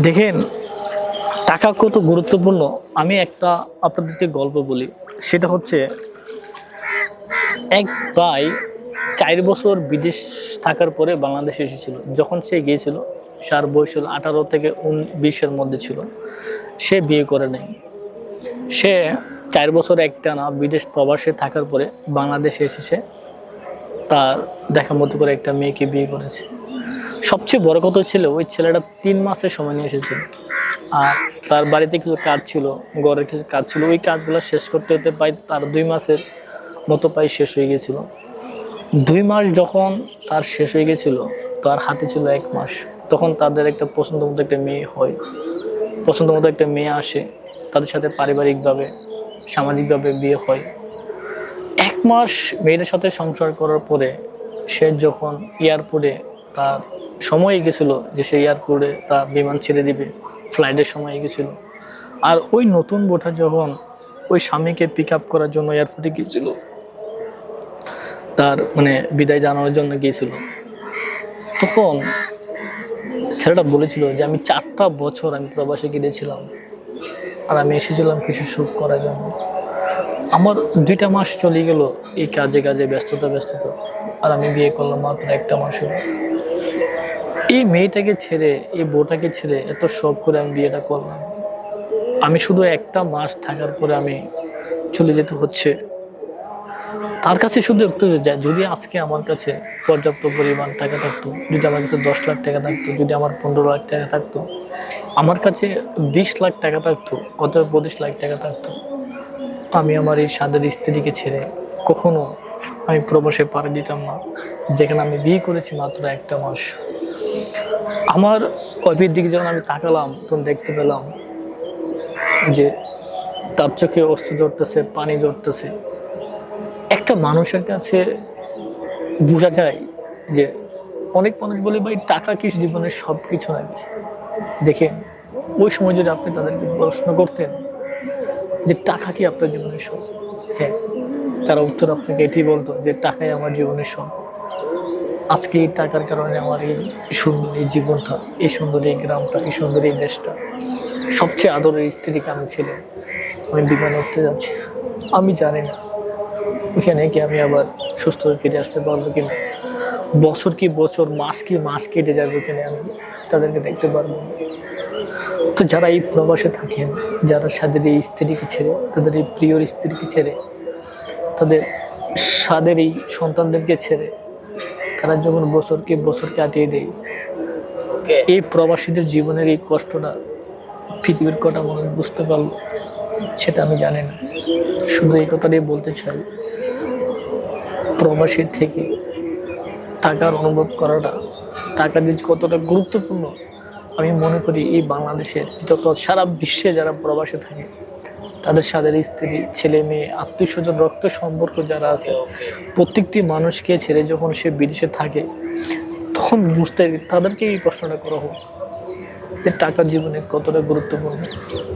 দেখেন, টাকা কত গুরুত্বপূর্ণ। আমি একটা আপনাদেরকে গল্প বলি। সেটা হচ্ছে, এক ভাই চার বছর বিদেশ থাকার পরে বাংলাদেশে এসেছিল। যখন সে গিয়েছিল, সার বয়স হলো আঠারো থেকে উন, বিশের মধ্যে ছিল। সে বিয়ে করে নেয়। সে চার বছর একটা না বিদেশ প্রবাসে থাকার পরে বাংলাদেশে এসেছে। তার দেখা মতো করে একটা মেয়েকে বিয়ে করেছে। সবচেয়ে বড় কথা ছিল ওই ছেলেটা তিন মাসের সময় নিয়ে এসেছিল। আর তার বাড়িতে কিছু কাজ ছিল, ঘরের কিছু কাজ ছিল। ওই কাজগুলো শেষ করতে হতে পাই তার দুই মাসের মতো পাই শেষ হয়ে গেছিল। দুই মাস যখন তার শেষ হয়ে গেছিল, তার হাতে ছিল এক মাস, তখন তাদের একটা পছন্দ মতো একটা মেয়ে হয়। পছন্দ মতো একটা মেয়ে আসে, তাদের সাথে পারিবারিকভাবে, সামাজিকভাবে বিয়ে হয়। এক মাস মেয়েদের সাথে সংসার করার পরে সে যখন এয়ারপোর্টে তার সময় গেছিল যে সে এয়ারপোর্টে তার বিমান ছেড়ে দিবে ফ্লাইটের সময় গেছিল। আর ওই নতুন বোটা যখন ওই স্বামীকে পিক আপ করার জন্য এয়ারপোর্টে গিয়েছিল, তার মানে বিদায় জানানোর জন্য গিয়েছিল, তখন ছেলেটা বলেছিল যে, আমি চারটা বছর আমি প্রবাসে গিয়েছিলাম আর আমি এসেছিলাম কিছু সুখ করার জন্য। আমার দুইটা মাস চলে গেল এই কাজে কাজে, ব্যস্ততা ব্যস্ততা। আর আমি বিয়ে করলাম মাত্র একটা মাস হলো এই মেয়েটাকে ছেড়ে, এই বউটাকে ছেড়ে এত শখ করে আমি বিয়েটা করলাম। আমি শুধু একটা মাস থাকার পরে আমি চলে যেতে হচ্ছে। তার কাছে শুধু একটু যা- যদি আজকে আমার কাছে পর্যাপ্ত পরিমাণ টাকা থাকতো, যদি আমার কাছে দশ লাখ টাকা থাকতো, যদি আমার পনেরো লাখ টাকা থাকতো, আমার কাছে বিশ লাখ টাকা থাকতো, অথবা পঁচিশ লাখ টাকা থাকতো, আমি আমার এই সাদের স্ত্রীকে ছেড়ে কখনো আমি প্রবাসে পাড়ি দিতাম না। যেখানে আমি বিয়ে করেছি মাত্র একটা মাস। আমার ওয়াইফের দিকে যখন আমি তাকালাম, তখন দেখতে পেলাম যে তার চোখে অস্থি ধরতেছে, পানি ধরতেছে একটা মানুষের কাছে বোঝা যায় যে অনেক মানুষ বলে, ভাই, টাকা কি জীবনের সব কিছু নাকি দেখেন, ওই সময় যদি আপনি তাদেরকে প্রশ্ন করতেন যে, টাকা কি আপনার জীবনের সব? হ্যাঁ তারা উত্তর আপনাকে এটি বলতো যে, টাকাই আমার জীবনের সব। আজকে এই টাকার কারণে আমার এই সুন্দর এই জীবনটা, এই সুন্দর এই গ্রামটা, এই সুন্দর এই দেশটা, সবচেয়ে আদরের স্ত্রীকে আমি ফেলে আমি বিমানে উঠতে যাচ্ছি আমি জানি না ওইখানে কি আমি আবার সুস্থ হয়ে ফিরে আসতে পারব কিনা বছর কি বছর, মাস কি মাস কেটে যাবে ওখানে আমি তাদেরকে দেখতে পারব না। তো যারা এই প্রবাসে থাকেন, যারা সাদের এই স্ত্রীকে ছেড়ে, তাদের এই প্রিয় স্ত্রীকে ছেড়ে, তাদের স্বাদের এই সন্তানদেরকে ছেড়ে তারা যখন বছরকে বছর কাটিয়ে দেয় এই প্রবাসীদের জীবনের এই কষ্টটা পৃথিবীর কটা মানুষ বুঝতে পারল সেটা আমি জানি না। শুধু এই কথাটাই বলতে চাই প্রবাসী থেকে টাকার অনুভব করাটা টাকা যে কতটা গুরুত্বপূর্ণ আমি মনে করি এই বাংলাদেশের যত সারা বিশ্বে যারা প্রবাসে থাকে তাদের সাদের স্ত্রী, ছেলে, মেয়ে, আত্মীয় স্বজন, রক্ত সম্পর্ক যারা আছে, প্রত্যেকটি মানুষকে ছেড়ে যখন সে বিদেশে থাকে, তখন বুঝতে তাদেরকে এই প্রশ্নটা করা হোক যে টাকা জীবনে কতটা গুরুত্বপূর্ণ।